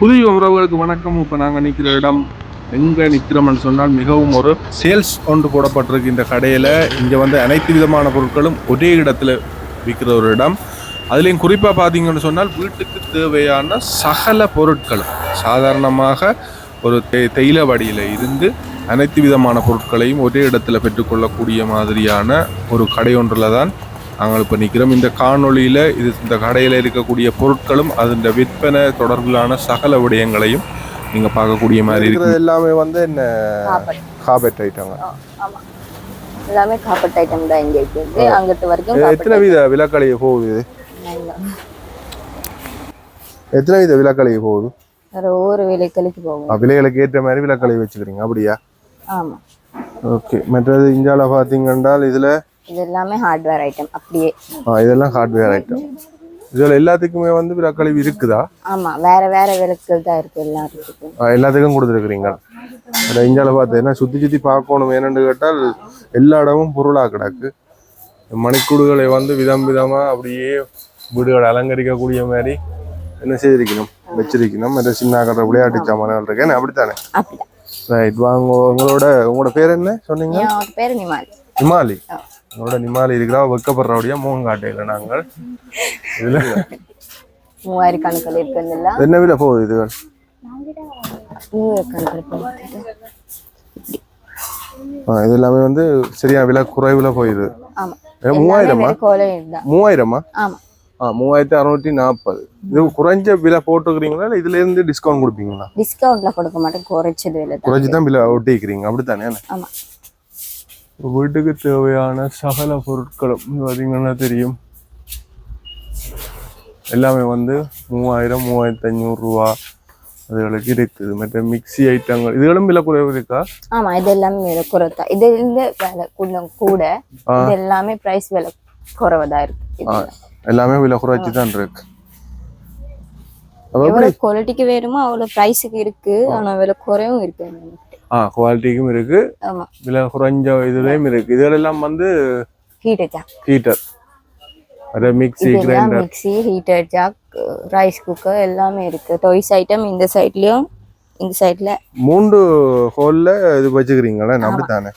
புதிய உறவுகளுக்கு வணக்கம். இப்போ நாங்கள் நிற்கிற இடம் எங்கே நிற்கிறோம்னு சொன்னால் மிகவும் ஒரு சேல்ஸ் ஒன்று போடப்பட்டிருக்கு இந்த கடையில். இங்கே வந்து அனைத்து விதமான பொருட்களும் ஒரே இடத்துல விற்கிற ஒரு இடம். அதுலேயும் குறிப்பாக பார்த்தீங்கன்னு சொன்னால் வீட்டுக்கு தேவையான சகல பொருட்களும் சாதாரணமாக ஒரு தே தேயில வடியில் இருந்து அனைத்து விதமான பொருட்களையும் ஒரே இடத்துல பெற்றுக்கொள்ளக்கூடிய மாதிரியான ஒரு கடை ஒன்றில் தான் நாங்கள் இப்போ நிற்கிறோம். இந்த காணொளியில் இது இந்த கடையில் இருக்கக்கூடிய பொருட்களும் அதன் விற்பனை தொடர்பிலான சகல விடயங்களையும் நீங்கள் பார்க்கக்கூடிய மாதிரி இருக்குது எல்லாமே வந்து என்ன? காப்பட். காபெட் ஐட்டங்க ஆமா. எல்லாமே காப்பட் ஐட்டம் தான் இங்க இருக்குது. அங்கிட்டு வரைக்கும் எத்தனை வித விலக்கழிய போகுது இது? எத்தனை வித விலக்கழிய போகுது? வேற ஒவ்வொரு விலைக்களுக்கு போகும். விலைகளுக்கு ஏற்ற மாதிரி விலக்கழிய வச்சுக்கிறீங்க. அப்படியா? ஆமா. ஓகே. மற்றது இந்தியாவில் பார்த்தீங்கன்றால் இதில் இது எல்லாமே ஹார்ட்வேர் ஐட்டம் அப்படியே இதெல்லாம் ஹார்ட்வேர் ஐட்டம் இதில் எல்லாத்துக்குமே வந்து விலக்கழிவு இருக்குதா? ஆமா வேற வேற விலைக்கள் தான் இருக்கு எல்லாத்துக்கும். எல்லாத்துக்கும் கொடுத்துருக்குறீங்க இந்தியாவில் பார்த்தீங்கன்னா சுற்றி சுற்றி பார்க்கணும் ஏன்னு கேட்டால் எல்லா இடமும் பொருளாக கிடக்கு. மணிக்கூடுகளை வந்து விதம் விதமாக அப்படியே வீடுகளை அலங்கரிக்கக்கூடிய மாதிரி என்ன செய்திருக்கணும்? வச்சிருக்கணும். மற்ற சின்ன கடை விளையாட்டு சாமான்கள் இருக்கேன் அப்படித்தானே? ரைட் வாங்க உங்களோட உங்களோட பேர் என்ன சொன்னீங்க? பேரு நிமால். நிமாலி. உங்களோட நிமாலி இருக்கிறா வெக்கப்படுறபடியா முகம் காட்டையில் நாங்கள். இதில். மூவாயிரம் கணக்கில் என்ன விலை போகுது மூவாயிரம் கணக்கில் ஆ, இது எல்லாமே வந்து சரியா விலை குறைவுல போயிடுது ஏ, மூவாயிரமா? மூவாயிரமா? ஆ மூவாயிரத்தி அறுநூற்றி நாற்பது. இது குறைஞ்ச விலை போட்டுக்கிறீங்களா இல்லை இதுல இருந்து டிஸ்கவுண்ட் கொடுப்பீங்களா? டிஸ்கவுண்ட்ல கொடுக்க மாட்டேன் குறைச்சது விலை தான். குறைஞ்சி தான் விலை ஒட்டிக்கிறீங்க அப்படித்தானே? ஆமா. வீட்டுக்கு தேவையான சகல பொருட்களும் பார்த்தீங்கன்னா தெரியும்? எல்லாமே வந்து மூவாயிரம் மூவாயிரத்தி ஐநூறு ரூபா அதுகளுக்கு இருக்குது மற்ற மிக்ஸி ஐட்டங்கள் இதுகளும் விலை குறைவு இருக்கா? ஆமா இது எல்லாமே விலை குறைத்தா இது இந்த விலை கொஞ்சம் கூட இது எல்லாமே பிரைஸ் விலை குறைவதா இருக்கு. எல்லாமே விலை குறைச்சி தான் இருக்கு. எவ்வளவு குவாலிட்டிக்கு வேணுமோ அவ்வளவு பிரைஸுக்கு இருக்கு. ஆனா விலை குறைவும் இருக்கு. ஆ குவாலிட்டிக்கும் இருக்கு. விலை குறைஞ்ச இதுலயும் இருக்கு. இதெல்லாம் வந்து ஹீட்டர் ஜாக் ஹீட்டர் அதே mixie grinder mixie heater jug rice cooker எல்லாமே இருக்கு. டாய்ஸ் ஐட்டம் இந்த சைட்லயும் இந்த சைட்ல மூன்று ஹோல்ல இது வச்சுக்கிறீங்களா? அப்படித்தானே?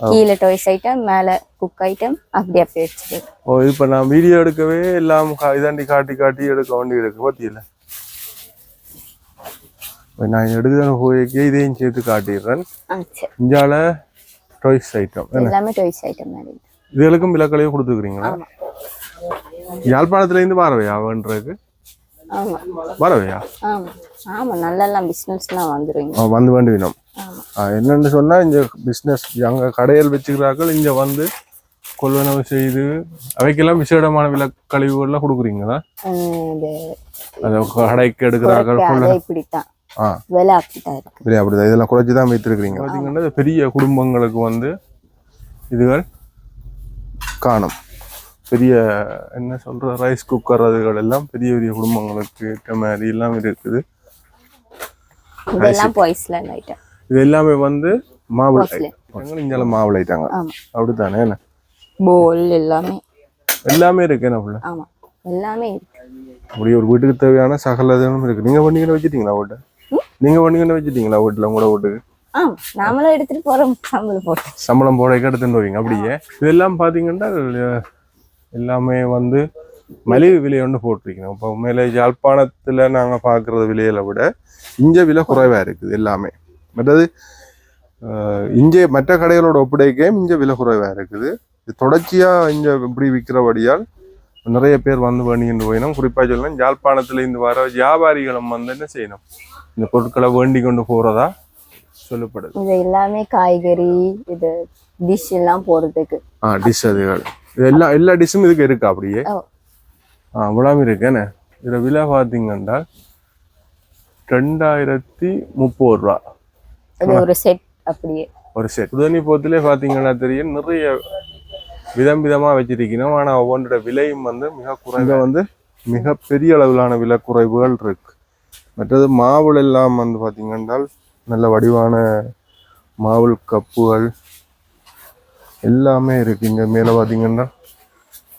கீழே டாய்ஸ் ஐட்டம் மேல குக் ஐட்டம் அப்படி அப்படியே வச்சிருக்கு ஓ இப்போ நான் வீடியோ எடுக்கவே எல்லாம் இதாண்டி காட்டி காட்டி எடுக்க வேண்டி இருக்கு. பத்தியில நான் எடுக்கிற போய்க்கே இதையும் சேர்த்து காட்டிடுறேன். இஞ்சால டாய்ஸ் ஐட்டம் எல்லாமே டாய்ஸ் ஐட்டம். இதுகளுக்கும் விலக்கலையும் கொடுத்துக்கிறீங்களா ஆமா. யாழ்ப்பாணத்துல இருந்து வரவையா வேண்டதுக்கு ஆமா. வரவையா? ஆமா. ஆமா நல்லெல்லாம் பிசினஸ்லாம் வந்துருவீங்க. ஆ, வந்து வேண்டுவினோம் என்னன்னு சொன்னா இந்த பிஸ்னஸ் அங்க கடைகள் வச்சுக்கிறார்கள் இங்க வந்து கொள்வனவு செய்து அவைக்கெல்லாம் விசேடமான விலக்கழிவுகள்லாம் கொடுக்குறீங்களா? உம் இது அந்த கடைக்கு எடுக்கிறார்கள் இப்படித்தான். விலை இருக்கு. இல்லையா அப்படிதான் இதெல்லாம் குறைச்சி தான் வைத்திருக்கிறீங்க பார்த்தீங்கன்னா பெரிய குடும்பங்களுக்கு வந்து இதுகள் காணும். பெரிய என்ன சொல்ற ரைஸ் குக்கர் அதுகள் எல்லாம் பெரிய பெரிய குடும்பங்களுக்கு ஏற்ற மாதிரி எல்லாம் இருக்குது. இதெல்லாம் பாய்ஸ்ல ஐட்டம் இது எல்லாமே வந்து மாவுளை. இங்கே மாவுளைட்டாங்க ஆமா. அப்படித்தானே? என்ன? போல் எல்லாமே. எல்லாமே இருக்கு. என்ன புள்ள? ஆமா. எல்லாமே இருக்கு. அப்படி ஒரு வீட்டுக்கு தேவையான சகல இதுவும் இருக்கு. நீங்க பண்ணிக்கிட்டு வச்சுட்டீங்களா வீட்டை நீங்க பண்ணிக்கிட்டு வச்சுட்டீங்களா வீட்டுல உங்களோட வீட்டுக்கு? நாமளும் எடுத்துட்டு போறோம். சம்பளம் போட்டு சம்பளம் போட எடுத்துட்டு போவீங்க அப்படியே? இதெல்லாம் பாத்தீங்கன்னா எல்லாமே வந்து மலிவு விலை ஒன்று போட்டிருக்கணும் இப்போ உண்மையிலே யாழ்ப்பாணத்துல நாங்க பார்க்குற விலையில விட இங்க விலை குறைவா இருக்குது எல்லாமே. மற்றது இங்கே மற்ற கடைகளோட ஒப்படைக்க இங்க விலை குறைவா இருக்குது. இது தொடர்ச்சியா இங்க இப்படி விற்கிறபடியால் நிறைய பேர் வந்து வேண்டிக்கிட்டு போயினோம். குறிப்பா சொல்லணும் யாழ்ப்பாணத்துல இருந்து வர வியாபாரிகளும் வந்து என்ன செய்யணும்? இந்த பொருட்களை வேண்டி கொண்டு போறதா சொல்லப்படுது. இது எல்லாமே காய்கறி இது டிஷ் எல்லாம் போடுறதுக்கு ஆ டிஷ் அதுகள் இது எல்லா எல்லா டிஷ்ஷும் இதுக்கு இருக்கா அப்படியே. ஆ அவ்வளவு இருக்கேன்னு இதில் விலை பார்த்தீங்கன்னா ரெண்டாயிரத்தி முப்பது ரூபா. ஒரு செட் அப்படியே. ஒரு செட் உதனி போத்திலே பார்த்தீங்கன்னா தெரியும் நிறைய விதம் விதமாக வச்சிருக்கணும். ஆனால் ஒவ்வொன்றோட விலையும் வந்து மிக குறைந்த வந்து மிக பெரிய அளவிலான விலை குறைவுகள் இருக்கு. மற்றது மாவுள் எல்லாம் வந்து பார்த்தீங்கன்னா நல்ல வடிவான மாவுள் கப்புகள் எல்லாமே இருக்கு. இங்க மேலே பார்த்தீங்கன்னா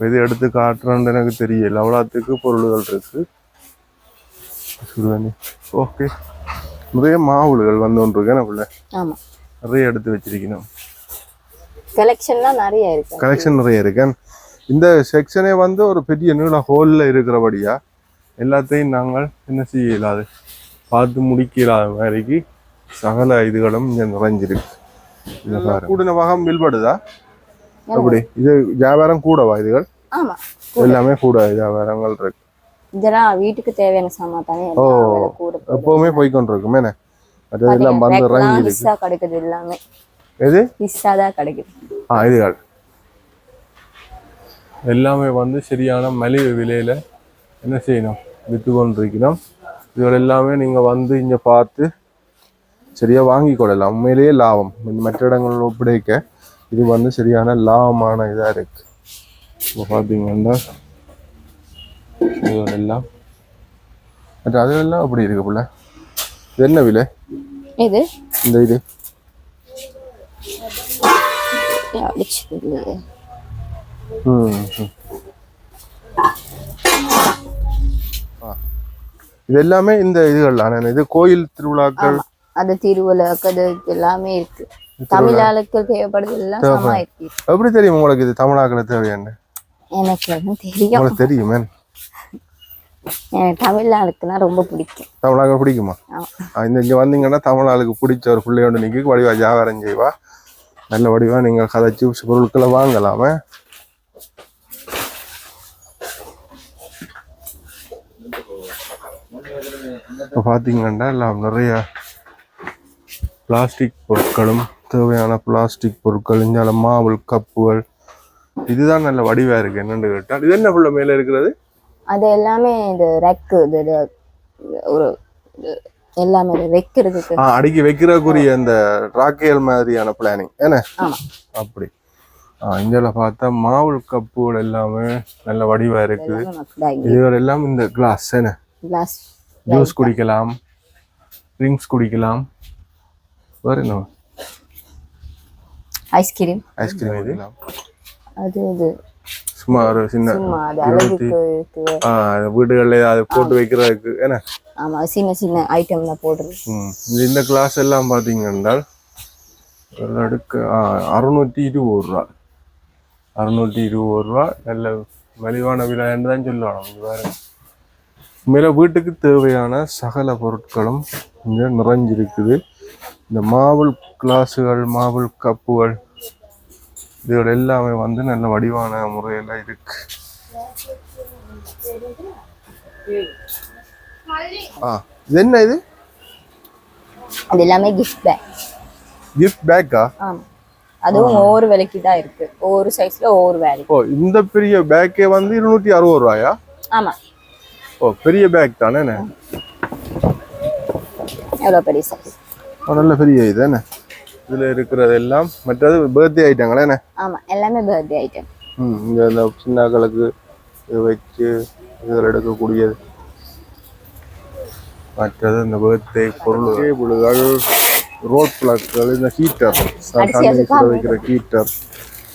எது எடுத்து காட்டுறேன்னு எனக்கு தெரியல. அவ்வளோத்துக்கு பொருள்கள் இருக்கு. சுடுதண்ணி ஓகே நிறைய மாவுளுகள் வந்து ஒன்று இருக்கேன் ஆமா. நிறைய எடுத்து வச்சிருக்கணும். கலெக்ஷன்லாம் நிறைய இருக்கு. கலெக்ஷன் நிறைய இருக்கேன் இந்த செக்ஷனே வந்து ஒரு பெரிய நீள ஹோலில் இருக்கிறபடியா எல்லாத்தையும் நாங்கள் என்ன செய்ய இயலாது பார்த்து முடிக்க இயலாத மாதிரிக்கு சகல இதுகளும் இங்கே நிறைஞ்சிருக்கு. கூடின வகம் வில்படுதா? அப்படி. இது வியாபாரம் கூடவா இதுகள்? எல்லாமே கூட வியாபாரங்கள் இருக்கு. இதெல்லாம் வீட்டுக்கு தேவையான சாமான் தானே? ஓ. எல்லாம் எப்பவுமே போய்க்கொண்டு இருக்கும் என்ன அதெல்லாம் வந்து இறங்கி இருக்கு கிடைக்குது எல்லாமே. எது? ஹிஸ்ஸா தான் கிடைக்குது ஆ இதுகள் எல்லாமே வந்து சரியான மலிவு விலையில என்ன செய்யணும்? விற்று கொண்டிருக்கணும் இதுகள் எல்லாமே நீங்கள் வந்து இங்கே பார்த்து சரியா வாங்கி கொள்ளலாம். உண்மையிலேயே லாபம். இந்த மற்ற இடங்கள் ஒப்படைக்க இது வந்து சரியான லாபமான இதாக இருக்கு. இப்போ பார்த்தீங்கன்னா இதுகள் எல்லாம். மற்ற அதெல்லாம் அப்படி இருக்கு புள்ள? இது என்ன விலை? இது இந்த இது. அடிச்சு இல்லையே. இது எல்லாமே இந்த இதுகள் இது கோயில் திருவிழாக்கள். அது திருவிழாக்கு அது எல்லாமே இருக்கு. தமிழ் ஆளுக்கு தேவைப்படுது எல்லாம் எப்படி தெரியும் உங்களுக்கு இது தமிழாக்கள் தேவையான எனக்கு தெரியும். உங்களுக்கு தெரியுமே? எனக்கு தமிழ் ஆளுக்குன்னா ரொம்ப பிடிக்கும். தமிழாக்கள் பிடிக்குமா? இந்த இங்கே வந்தீங்கன்னா தமிழ் ஆளுக்கு பிடிச்ச ஒரு பிள்ளையோட நிற்க வடிவா வியாபாரம் செய்வா. நல்ல வடிவாக நீங்கள் கதைச்சி பொருட்களை வாங்கலாமே. இப்போ பார்த்தீங்கன்னா எல்லாம் நிறைய பிளாஸ்டிக் பொருட்களும் தேவையான பிளாஸ்டிக் பொருட்கள் இஞ்சால மாவுள் கப்புகள். இதுதான் நல்ல வடிவா இருக்கு என்னன்னு கேட்டால் இது என்ன ஃபுல்லாக மேலே இருக்கிறது? அது எல்லாமே இது ரெக்கு இது ஒரு எல்லாமே வைக்கிறதுக்கு. அடுக்கி வைக்கிறக்குரிய அந்த ராக்கேல் மாதிரியான பிளானிங் என்ன? அப்படி. இந்தியாவில் பார்த்தா மாவுள் கப்புகள் எல்லாமே நல்ல வடிவா இருக்குது இங்க இதுகள் எல்லாம் இந்த கிளாஸ் என்ன? கிளாஸ் ஜூஸ் குடிக்கலாம். ட்ரிங்க்ஸ் குடிக்கலாம். வேற என்ன? ஐஸ்கிரீம் ஐஸ்கிரீம் இது. அது இது சும்மா ஒரு சின்ன ஆ வீடுகளில் அதை போட்டு வைக்கிறதுக்கு என்ன? ஆமா சின்ன சின்ன ஐட்டம்ல போடுறது. ம். இந்த- கிளாஸ் எல்லாம் பார்த்தீங்கன்னா ஒரு அடுக்கு ஆ, அறுநூற்றி இருபது ரூபா. அறுநூற்றி இருபது ரூபா நல்ல மலிவான விலைன்னு தான் சொல்லணும். பாருங்க. மேல வீட்டுக்கு தேவையான சகல பொருட்களும் இங்கே நிறைஞ்சிருக்குது. இந்த மாவுள் கிளாஸுகள் மாவுள் கப்புகள் இதுகள் எல்லாமே வந்து நல்ல வடிவான முறையில் இருக்கு. ஆ இது என்ன இது? அது எல்லாமே கிஃப்ட் பேக் கிஃப்ட் பேக்கா ஆமா. அதுவும் ஒவ்வொரு விலைக்கு தான் இருக்கு. ஒவ்வொரு சைஸ்ல ஒவ்வொரு வேலை ஓ இந்த பெரிய பேக்கே வந்து இருநூத்தி அறுபது ரூபாயா? ஆமா. ஓ பெரிய பேக் தானே என்ன? எவ்வளவு பெரிய சைஸ் நல்ல பெரிய இது என்ன? இதுல இருக்கிறது எல்லாம் மற்றது பர்த்டே ஐட்டங்களே என்ன? ஆமா எல்லாமே பர்த்டே ஐட்டம் ம் இங்க இந்த சின்னாக்களுக்கு இது வச்சு இதில் எடுக்கக்கூடியது. மற்றது இந்த பர்த்டே பொருள் கேபிள்கள் ரோட் பிளக்குகள் இந்த ஹீட்டர் தண்ணி சுட வைக்கிற ஹீட்டர்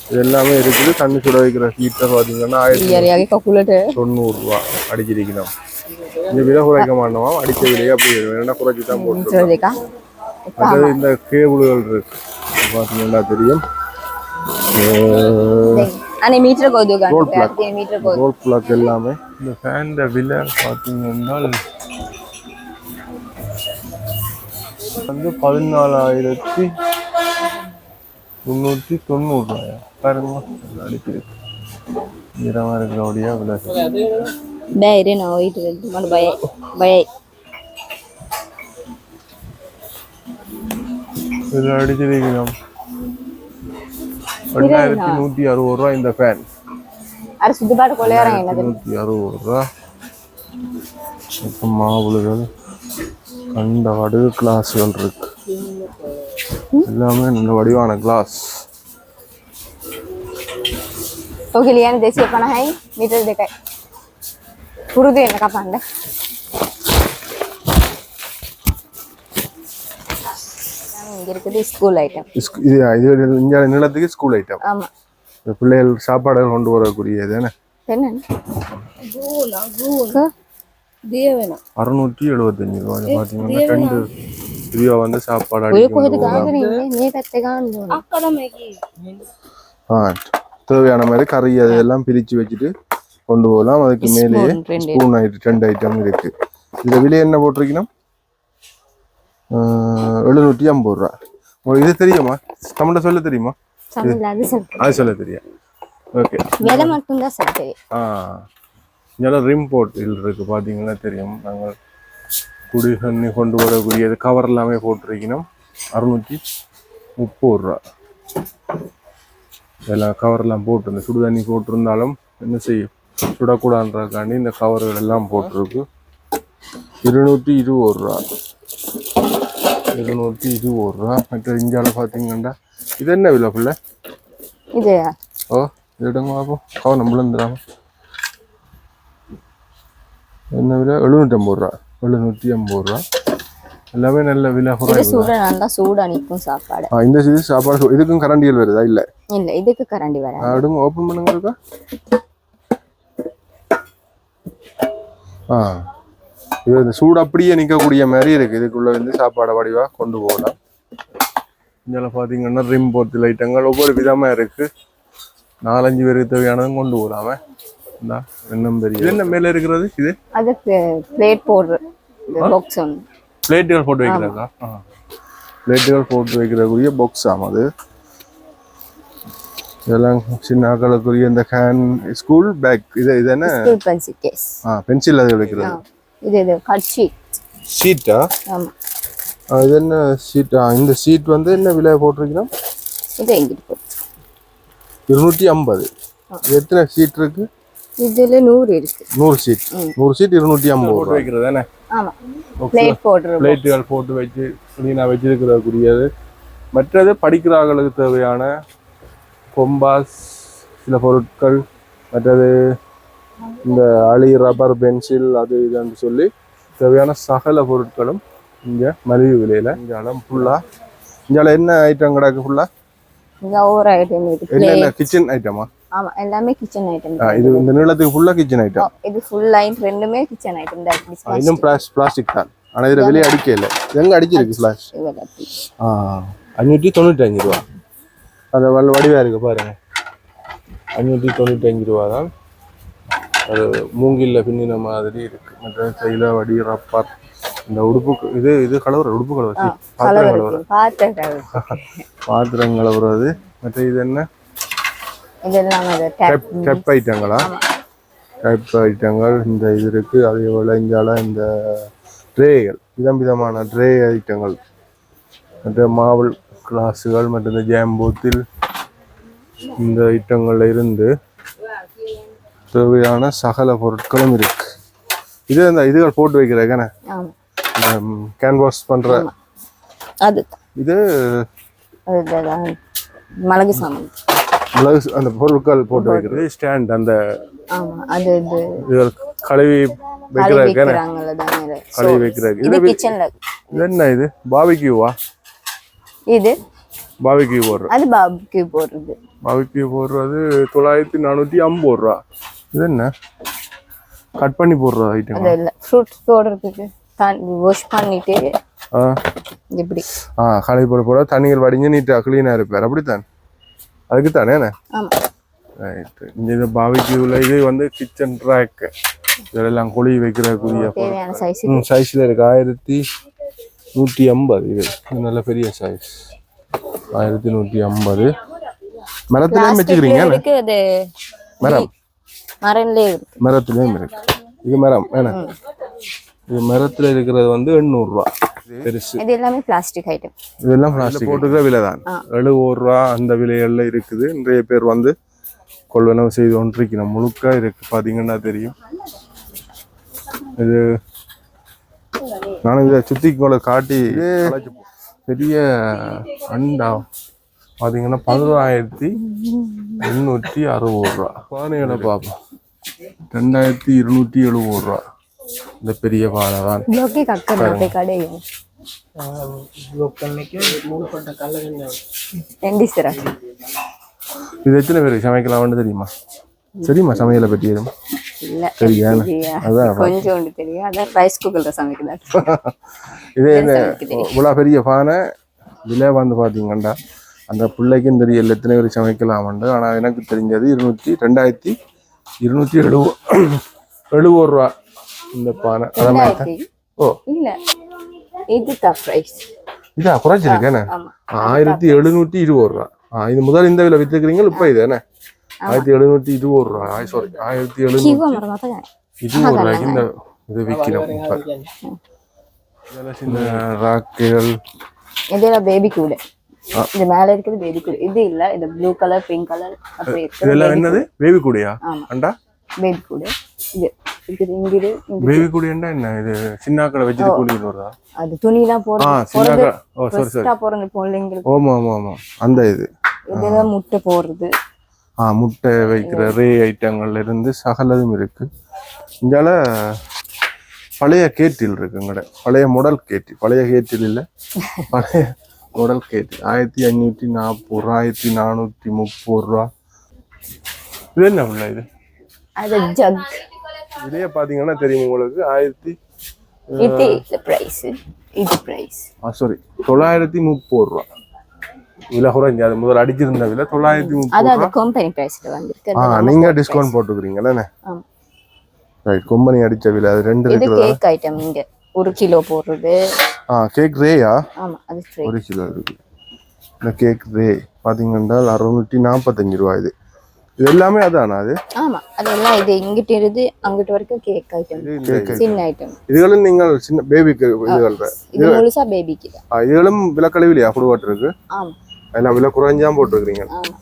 இது எல்லாமே இருக்குது. தண்ணி சுட வைக்கிற ஹீட்டர் பார்த்தீங்கன்னா ஆயிரத்தி தொண்ணூறுரூவா அடிச்சிருக்கணும். இந்த விலை குறைக்க மாட்டோம்? அடிச்ச விலையே அப்படி வேணா குறைச்சி தான் போட்டு அதாவது இந்த கேபிள்கள் இருக்கு. இது பார்த்தீங்கன்னா தெரியும் அன்னை மீட்டர் கோது Roll plug. மீட்டர் கோது ரோல் பிளாக் எல்லாமே. இந்த ஃபேன் விலை பார்த்தீங்கன்னா வந்து பதினாலாயிரத்தி முந்நூற்றி தொண்ணூறு ரூபாயா? பாருங்க. அடிச்சிருக்கு ஈரமாக இருக்கிறபடியா விலை. டைரி நான் போயிட்டு வந்து மன பய பய. இதில் அடிச்சிருக்கிறோம் ரெண்டாயிரத்தி அறுபது ரூபா இந்த ஃபேன் அது அறுபது ரூபா இப்போ மாவுளுகள் கண்ட வடிவு கிளாஸ்கள் இருக்கு எல்லாமே நல்ல வடிவான கிளாஸ் ඔගලියන් දෙසිය පණහයි මිටර් දෙකයි පුරුදු වෙනකම් පන්න இங்க இருக்குது ஸ்கூல் ஐட்டம் இது இது இங்கே நிலத்துக்கு ஸ்கூல் ஐட்டம் ஆமா. இந்த பிள்ளைகள் சாப்பாடுகள் கொண்டு வரக்கூடியது என்ன? என்ன? அறுநூற்றி எழுபத்தஞ்சு ரூபா பார்த்தீங்கன்னா ரெண்டு இதுவா வந்து சாப்பாடு ஆ தேவையான மாதிரி கறி அதெல்லாம் பிரித்து வச்சுட்டு கொண்டு போகலாம். அதுக்கு மேலேயே. ஸ்பூன் ரெண்டு ஐட்டம் இருக்கு. இதில் விலை என்ன போட்டிருக்கணும்? எழுநூற்றி ஐம்பது ரூபா. உங்களுக்கு இது தெரியுமா? தமிழில் சொல்ல தெரியுமா? அது சொல்ல தெரியும். ஓகே விலை மட்டும்தான் சொல்றேன் ஆ இங்கே ரிம் போட்டில் இருக்குது பார்த்தீங்கன்னா தெரியும். நாங்கள் குடி தண்ணி கொண்டு வரக்கூடியது. கவர் எல்லாமே போட்டிருக்கணும். அறுநூற்றி முப்பது ரூபா. இதெல்லாம் கவர்லாம் போட்டு இந்த சுடு தண்ணி போட்டிருந்தாலும் என்ன செய்யும்? சுடக்கூடாதுன்றதுக்காண்டி இந்த கவர்கள் எல்லாம் போட்டிருக்கு. இருநூற்றி இருபது ரூபா. இருநூற்றி இருபது ரூபா மற்ற இந்தியாவில் பார்த்தீங்கன்னா இது என்ன விலை பிள்ளை இது ஓ எடுங்க பார்ப்போம் கவனம் விழுந்துடாம என்ன விலை எழுநூற்றம்பது ரூபா எழுநூற்றி ஐம்பது ரூபா எல்லாமே நல்ல விலை இது குறைவு சூட நல்லா சூடா நிற்கும் சாப்பாடு ஆ, இந்த இது சாப்பாடு இதுக்கும் கரண்டியல் வருதா இல்ல இல்ல இதுக்கு கரண்டி வராது அடுங்க ஓப்பன் பண்ணுங்க இருக்கா ஆ இது இந்த சூடு அப்படியே நிற்கக்கூடிய மாதிரி இருக்கு. இதுக்குள்ள வந்து சாப்பாடை வடிவா கொண்டு போகலாம். இதில் பார்த்தீங்கன்னா ரிம் போர்த்தில் ஐட்டங்கள் ஒவ்வொரு விதமா இருக்கு. நாலஞ்சு பேருக்கு தேவையானதும் கொண்டு போகலாமே. இந்தா இன்னும் பெரிய என்ன மேலே இருக்கிறது? இது? அதுக்கு பிளேட் போடுற பாக்ஸ் ஒன்று பிளேட்டுகள் போட்டு வைக்கிறதா? பிளேட்டுகள் போட்டு வைக்கிறக்குரிய பாக்ஸ் ஆமாம் அது. இதெல்லாம் சின்ன ஆக்களுக்குரிய இந்த ஹேன் ஸ்கூல் பேக் இது இது என்ன? ஸ்கூல் பென்சில் கேஸ் ஆ பென்சில் அது வைக்கிறது. இது இது கட் ஷீட் ஷீட்டா ஆமா இது என்ன ஷீட்டா இந்த ஷீட் வந்து என்ன விலை போட்டிருக்கீங்கன்னா இது எங்கிட்டு போட்டு இருநூற்றி ஐம்பது. எத்தனை ஷீட் இருக்கு? இதுல நூறு இருக்கு. நூறு ஷீட் நூறு ஷீட் இருநூற்றி ஐம்பது ரூபா வைக்கிறது தானே ஆமா. பிளேட் போடுற பிளேட்டுகள் போட்டு வச்சு க்ளீனாக வச்சிருக்கிறதுக்குரியது மற்றது படிக்கிறார்களுக்கு தேவையான கொம்பாஸ் சில பொருட்கள் மற்றது இந்த அழி ரப்பர் பென்சில் அது இதுன்னு சொல்லி தேவையான சகல பொருட்களும் இங்கே மலிவு விலையில் இங்கே ஃபுல்லாக இங்கே என்ன ஐட்டம் கிடக்கு ஃபுல்லாக ஒவ்வொரு ஐட்டம் இருக்கு. கிச்சன் ஐட்டமா ஆமா எல்லாமே கிச்சன் ஐட்டம் இது இந்த நீளத்துக்கு ஃபுல்லாக கிச்சன் ஐட்டம் இது ஃபுல் லைன் ரெண்டுமே கிச்சன் ஐட்டம் தான் பிளாஸ் பிளாஸ்டிக் தான். ஆனால் இதில் வெளியே அடிக்க இல்லை. எங்கே அடிச்சிருக்கு ஃப்ளாஷ் ஆ அஞ்சூற்றி தொண்ணூத்தஞ்சு ரூபா. அது வல் வடிவாக இருக்கு பாருங்க. அஞ்சூற்றி தொண்ணூத்தஞ்சு ரூபா தான். அது மூங்கில்ல பின்னின மாதிரி இருக்கு. மற்ற கையில் வடி ரப்பர் இந்த உடுப்பு இது இது கலவர உடுப்பு கலவர பாத்திரம் கலவர பாத்திரம் கலவுறது. மற்ற இது என்ன? டேப் ஐட்டங்களா கெப் ஐட்டங்கள் இந்த இது இருக்கு. அதே போல் இந்த ட்ரேகள். விதம் விதமான ட்ரே ஐட்டங்கள். மற்ற மாவல் கிளாஸுகள் மற்றும் இந்த ஜாம் போத்தில் இந்த ஐட்டங்கள்ல இருந்து தேவையான சகல பொருட்களும் இருக்கு. இது இந்த இதுகள் போட்டு வைக்கிறேன் கேன்வாஸ் பண்ற அது இது மிளகு சாமான் மிளகு அந்த பொருட்கள் போட்டு வைக்கிறது. ஸ்டாண்ட் அந்த அது இது. கழுவி தானே கழுவி வைக்கிறதுக்கு இது கிச்சன்ல என்ன இது? பாபிக்யூவா இது? பாபிக்யூ போடுற அது போடுறது. பாபிக்யூ போடுறது தொள்ளாயிரத்தி நானூற்றி ஐம்பது ரூபா. இது என்ன? கட் பண்ணி போடுற ஐட்டம் அது இல்ல. ஃப்ரூட்ஸ் போடுறதுக்கு வாஷ் பண்ணிட்டு ஆ. இப்படி. ஆ கழுவி போட போட தண்ணிகள் வடிஞ்சு நீட்டாக க்ளீனாக இருப்பார். அப்படித்தான். அதுக்கு தானே என்ன? ஆமா. ரைட்டு இந்த இது பாபிக்யூவில் இது வந்து கிச்சன் ட்ராக்கு இதெல்லாம் கொழி தேவையான சைஸ் ம் சைஸில் இருக்கு. ஆயிரத்தி நூற்றி ஐம்பது இது. நல்ல பெரிய சைஸ் ஆயிரத்தி நூற்றி ஐம்பது. மரத்துலேயும் வச்சுக்கிறீங்க மரம் இருக்கு. மரத்துலேயும் இருக்கு. இது மரம் என்ன இது மரத்தில் இருக்கிறது வந்து எண்ணூறுரூவா பெருசு. இது எல்லாமே பிளாஸ்டிக் ஐட்டம் இதெல்லாம் பிளாஸ்டிக் போட்டுக்கிற விலை தான் எழுபது ரூபா அந்த விலைகள்ல இருக்குது. நிறைய பேர் வந்து கொள்வனவு செய்து கொண்டிருக்கிறோம். முழுக்க இருக்கு. பார்த்தீங்கன்னா தெரியும். இது நானும் இதை சுத்தி கூட காட்டி பெரிய அண்டா. பார்த்தீங்கன்னா பதினோராயிரத்தி எண்ணூற்றி அறுபது ரூபா. பானைகளை பார்ப்போம். ரெண்டாயிரத்தி இருநூற்றி எழுபது ரூபா. இந்த பெரிய பானை தான். இது எத்தனை பேருக்கு சமைக்கலாம்னு தெரியுமா? தெரியுமா? சமையலை பற்றி எதுவும். அதான் கொஞ்சோண்டு தெரியும். அதான் ரைஸ் குக்கர்ல சமைக்குதா இது என்ன? இவ்வளோ பெரிய பானை? விலை வந்து பார்த்தீங்கண்டா அந்த பிள்ளைக்கும் தெரியல எத்தனை பேர் சமைக்கலாமண்டு ஆனால் எனக்கு தெரிஞ்சது இருநூற்றி ரெண்டாயிரத்தி இருநூற்றி எழுபது எழுபது ரூபா இந்த பானை. அதை மாதிரி தான் ஓ. இல்ல. இதுதான் பிரைஸ் இதா குறைச்சிருக்கேண்ணே ஆயிரத்தி எழுநூற்றி இருபது ரூபா. ஆ இது முதல் இந்த விலை வித்துக்கிறீங்க இப்போ இது என்ன? ஆயிரத்தி எழுநூற்றி இருபது ரூபா. சாரி ஆயிரத்தி எழுநூற்றி இருபது ரூபாய்க்கு இந்த இது விற்கிறோம் இப்போ. இதெல்லாம் சின்ன ராக்குகள். இதெல்லாம் பேபி கூட இது மேல இருக்குது பேபி கூட. இது இல்ல இது ப்ளூ கலர் பிங்க் கலர் அப்படி இதெல்லாம் என்னது? பேபி கூடையா. அண்டா? பேபி கூட. இது பேபி என்ன? இது சின்னாக்களை வச்சுட்டு கூடிட்டு வருதா? அது துணிலாம் ஆ போடுறது சின்னாக்கள. ஓ சரி சரி. ஃபர்ஸ்டா போறது பிள்ளைங்களுக்கு. ஓமா ஆமா ஆமா அந்த இது. இதெல்லாம் முட்டை போடுறது. ஆ முட்டை வைக்கிற ரே ஐட்டங்கள்ல இருந்து சகலதும் இருக்கு. இங்கால பழைய கேட்டில் இருக்கு எங்கட. பழைய முடல் கேட்டில் பழைய கேட்டில் இல்ல. பழைய முடல் கேட்டில் ஆயிரத்தி அஞ்சூற்றி நாற்பது ரூபா ஆயிரத்தி நானூற்றி முப்பது ரூபா. இது என்ன உள்ள இது? அது ஜக் இதுலயே பாத்தீங்கன்னா தெரியும் உங்களுக்கு. ஆயிரத்தி இது பிரைஸ் இது பிரைஸ் ஆ சாரி தொள்ளாயிரத்தி முப்பது ரூபா. விலை குறைஞ்சு அது முதல்ல அடிச்சிருந்த விலை தொள்ளாயிரத்தி அது முப்பது அது கம்பெனி பிரைஸ்ல வந்திருக்கு. ஆ நீங்க டிஸ்கவுண்ட் போட்டுக்கிறீங்களே ஆமா. ரைட் கொம்பனி அடிச்ச விலை அது ரெண்டு இது இருக்கு கேக் ஐட்டம் இங்க. ஒரு கிலோ போடுறது. ஆ கேக் ரேயா ஒரு கிலோ இருக்கு. இந்த கேக் ரே பாத்தீங்கன்னா அறுநூற்றி நாற்பத்தஞ்சு ரூபா இது. இது எல்லாமே அதானா அது? ஆமா அதெல்லாம் இது இங்கிட்ட இருந்து அங்கிட்ட வரைக்கும் கேக் ஐட்டம் சின்ன ஐட்டம் இதுகளும் நீங்கள் சின்ன பேபிக்கு இதுகள் இது முழுசா பேபிக்கு ஆ, இதுகளும் விலை கழிவிலையா இருக்கு ஆமா. எல்லாம் விலை குறைஞ்சாம போட்டிருக்கிறீங்க. ஆமா.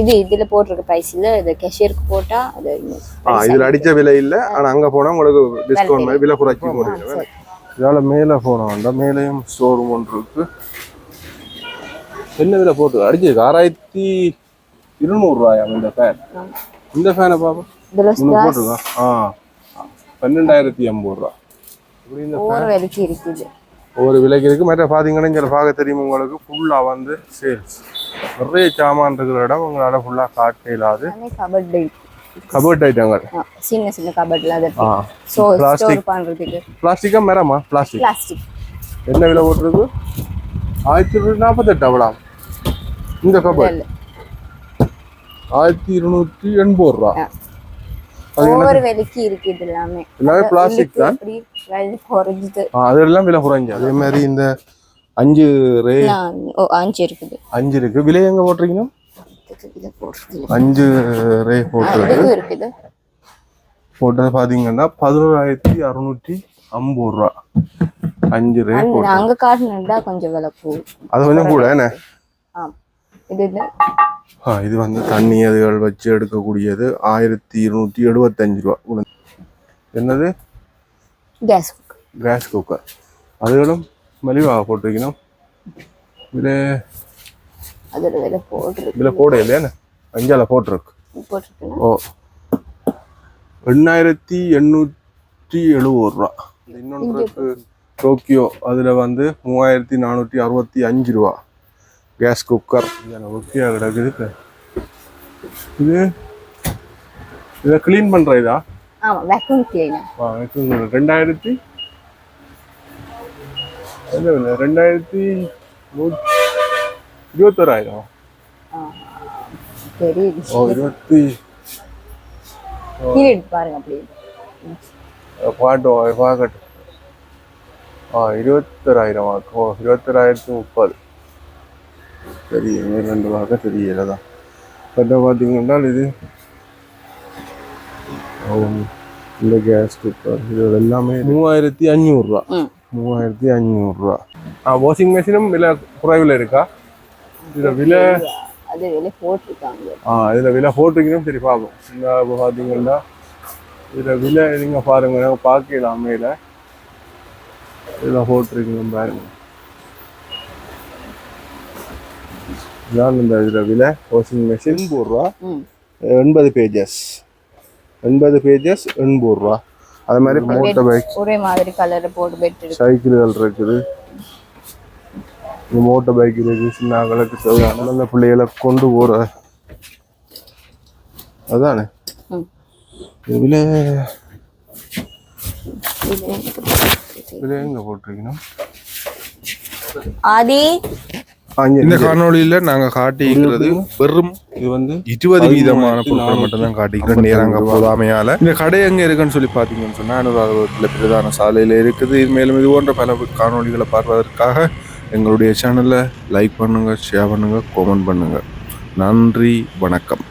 இது இதுல போட்டிருக்க பிரைஸ் இல்ல இது கேஷியருக்கு போட்டா அது ஆ இதுல அடிச்ச விலை இல்ல ஆனா அங்க போனா உங்களுக்கு டிஸ்கவுண்ட் மாதிரி விலை குறைச்சி போடுவீங்க இதால மேல போனோம் அந்த மேலேயும் ஸ்டோர் ரூம் ஒன்று இருக்கு. என்ன விலை போட்டு அடிச்சிருக்கு ஆறாயிரத்தி இருநூறு ரூபாயா இந்த ஃபேன் இந்த ஃபேனை பாப்போம். இதுல முன்னூறு போட்டிருக்கோம் ஆ. பன்னெண்டாயிரத்தி எண்பது ரூபா. இப்படி இந்த விலைக்கு இருக்குது. ஒவ்வொரு விலைக்கு இருக்கு. மற்ற பார்த்தீங்கன்னா இங்கே பார்க்க தெரியும் உங்களுக்கு. ஃபுல்லாக வந்து சேல்ஸ் நிறைய சாமான் இருக்கிற இடம். உங்களால் ஃபுல்லாக காட்ட இல்லாது கபர்ட் ஐட்டங்கள் சின்ன சின்ன கபட்ல அது சோ. ஸ்டோர் பண்றதுக்கு பிளாஸ்டிக்கா மரமா பிளாஸ்டிக் பிளாஸ்டிக் என்ன விலை போட்டிருக்கு? ஆயிரத்தி இருநூற்றி நாற்பத்தெட்டு அவ்வளோ இந்த கபர் இல்ல ஆயிரத்தி இருநூற்றி எண்பது ரூபா. ஒவ்வொரு விலைக்கு இருக்கு இது எல்லாமே எல்லாமே பிளாஸ்டிக் தான். குறைஞ்சது அதெல்லாம் விலை குறைஞ்சு. அதே மாதிரி இந்த அஞ்சு ரே அஞ்சு இருக்குது. அஞ்சு இருக்கு. விலை எங்க போட்டிருக்கீங்க? இது போடுறது அஞ்சு ரே போட்டு இதுவும் இருக்குது போட்டது பாத்தீங்கன்னா பதினோராயிரத்தி அறுநூற்றி ஐம்பது ரூபா அஞ்சு ரே நாங்க காட்டினா கொஞ்சம் விலை போகும் அது கொஞ்சம் கூட என்ன இது இது வந்து தண்ணி அதுகள் வச்சு எடுக்கக்கூடியது ஆயிரத்தி இருநூற்றி எழுபத்தஞ்சு ரூபா என்னது கேஸ் கேஸ் குக்கர் அதுகளும் மலிவாக போட்டிருக்கணும் இதில் அதோட விலை போட்டுருக்கு. இதில் போட இல்லையானே அஞ்சால போட்டிருக்கு. ஓ. எண்ணாயிரத்தி எண்ணூற்றி எழுபது ரூபா. இன்னொன்று டோக்கியோ. அதில் வந்து மூவாயிரத்தி நானூற்றி அறுபத்தி அஞ்சு ரூபா. Case cooker. ஓகே கிடக்குது இது இதை க்ளீன் பண்ணுற இதா? ரெண்டாயிரத்தி? ரெண்டாயிரத்தி நூற்றி ஓ இருபத்தி பாருங்க அப்படியே பாட்டும் பார்க்கட்டும் ஆ இருபத்தொராயிரம் ஓ இருபத்தொராயிரத்தி முப்பது. சரி இது ரெண்டு வாக்க தெரியல தான் பட் பார்த்தீங்கன்னா இது இந்த கேஸ் குக்கர் இது எல்லாமே மூவாயிரத்தி அஞ்சூறுரூவா மூவாயிரத்தி அஞ்சூறுரூவா ஆ வாஷிங் மிஷினும் விலை குறைவில் இருக்கா? இதில் விலை? அது விலை போட்டிருக்காங்க. ஆ இதில் விலை போட்டிருக்கணும் சரி பார்ப்போம். இந்த இப்போ பார்த்தீங்கன்னா இதில் விலை நீங்கள் பாருங்க நாங்கள் பார்க்கலாம் மேல இதில் போட்டிருக்கணும் பாருங்க. இதான் இந்த இதில் விலை வாஷிங் மிஷின் எண்பது ரூபா எண்பது பேஜஸ் எண்பது பேஜஸ் எண்பது ரூபா அது மாதிரி மோட்டர் பைக் ஒரே மாதிரி கலரை போட்டு சைக்கிள்கள் இருக்குது. இந்த மோட்டர் பைக் இருக்குது சின்ன அகலுக்கு தேவையான அந்த பிள்ளைகளை கொண்டு போகிற அதானே? இதுல இது இதுல எங்க போட்டிருக்கணும் ஆதி? இந்த காணொளியில நாங்க காட்டியிருக்கிறது வெறும் இது வந்து இருபது வீதமான பொருட்கள் மட்டும்தான் காட்டிக்கிறோம் நேரங்க போதாமையால இந்த கடை எங்க இருக்குன்னு சொல்லி பாத்தீங்கன்னு சொன்னா அனுராதபுரத்துல பிரதான சாலையில இருக்குது. இது மேலும் இது போன்ற பல காணொளிகளை பார்ப்பதற்காக எங்களுடைய சேனலை லைக் பண்ணுங்கள் ஷேர் பண்ணுங்கள் கமெண்ட் பண்ணுங்கள் நன்றி வணக்கம்.